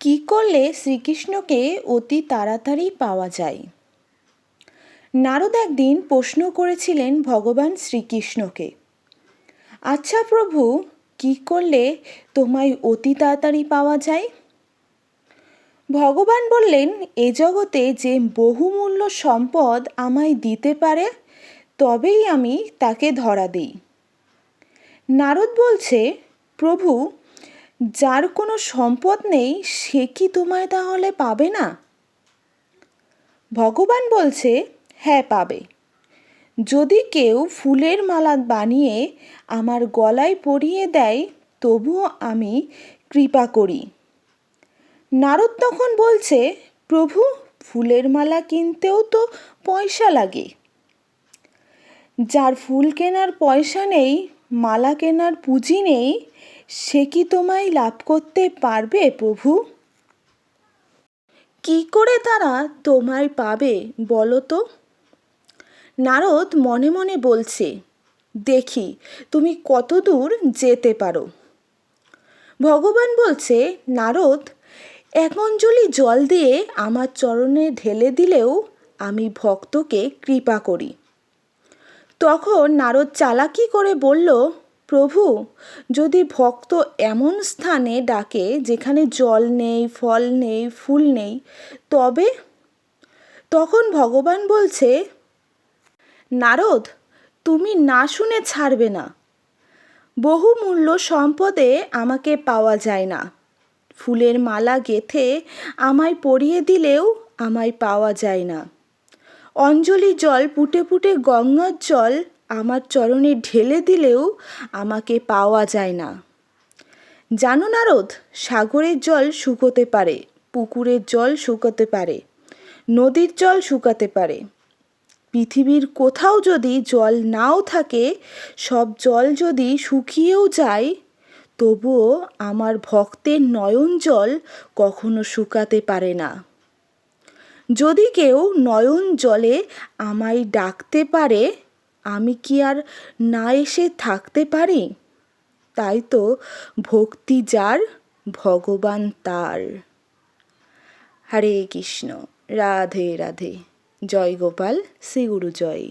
কী করলে শ্রীকৃষ্ণকে অতি তাড়াতাড়ি পাওয়া যায়? নারদ একদিন প্রশ্ন করেছিলেন ভগবান শ্রীকৃষ্ণকে আচ্ছা প্রভু, কী করলে তোমায় অতি তাড়াতাড়ি পাওয়া যায়? ভগবান বললেন, এ জগতে যে বহুমূল্য সম্পদ আমায় দিতে পারে, তবেই আমি তাকে ধরা দিই। নারদ বলছে, প্রভু যার কোনো সম্পদ নেই, সে কি তোমায় তাহলে পাবে না? ভগবান বলছে হ্যাঁ পাবে। যদি কেউ ফুলের মালা বানিয়ে আমার গলায় পরিয়ে দেয়, তবুও আমি কৃপা করি। নারদ তখন বলছে, প্রভু, ফুলের মালা কিনতেও তো পয়সা লাগে। যার ফুল কেনার পয়সা নেই, মালা কেনার পুঁজি নেই সে কি তোমায় লাভ করতে পারবে প্রভু? কি করে তারা তোমায় পাবে বলো তো? নারদ মনে মনে বলছে, দেখি, তুমি কত দূর যেতে পারো? ভগবান বলছে, নারদ, এক অঞ্জলি জল দিয়ে আমার চরণে ঢেলে দিলেও আমি ভক্তকে কৃপা করি। তখন নারদ চালাকি করে বলল প্রভু, যদি ভক্ত এমন স্থানে ডাকে যেখানে জল নেই, ফল নেই, ফুল নেই, তবে? তখন ভগবান বলছে, নারদ, তুমি না শুনে ছাড়বে না। বহুমূল্য সম্পদে আমাকে পাওয়া যায় না। ফুলের মালা গেথে আমায় পরিয়ে দিলেও আমায় পাওয়া যায় না। অঞ্জলি জল পুটে পুটে গঙ্গার জল আমার চরণে ঢেলে দিলেও আমাকে পাওয়া যায় না। জানো নারদ, সাগরের জল শুকোতে পারে, পুকুরের জল শুকোতে পারে, নদীর জল শুকাতে পারে। পৃথিবীর কোথাও যদি জল নাও থাকে, সব জল যদি শুকিয়েও যায়, তবুও আমার ভক্তের নয়ন জল কখনো শুকাতে পারে না। যদি কেউ নয়ন জলে আমায় ডাকতে পারে আমি কি আর না এসে থাকতে পারি? তাই তো ভক্তি যার, ভগবান তার। হরে কৃষ্ণ, রাধে রাধে। জয় গোপাল, শ্রী গুরু জয়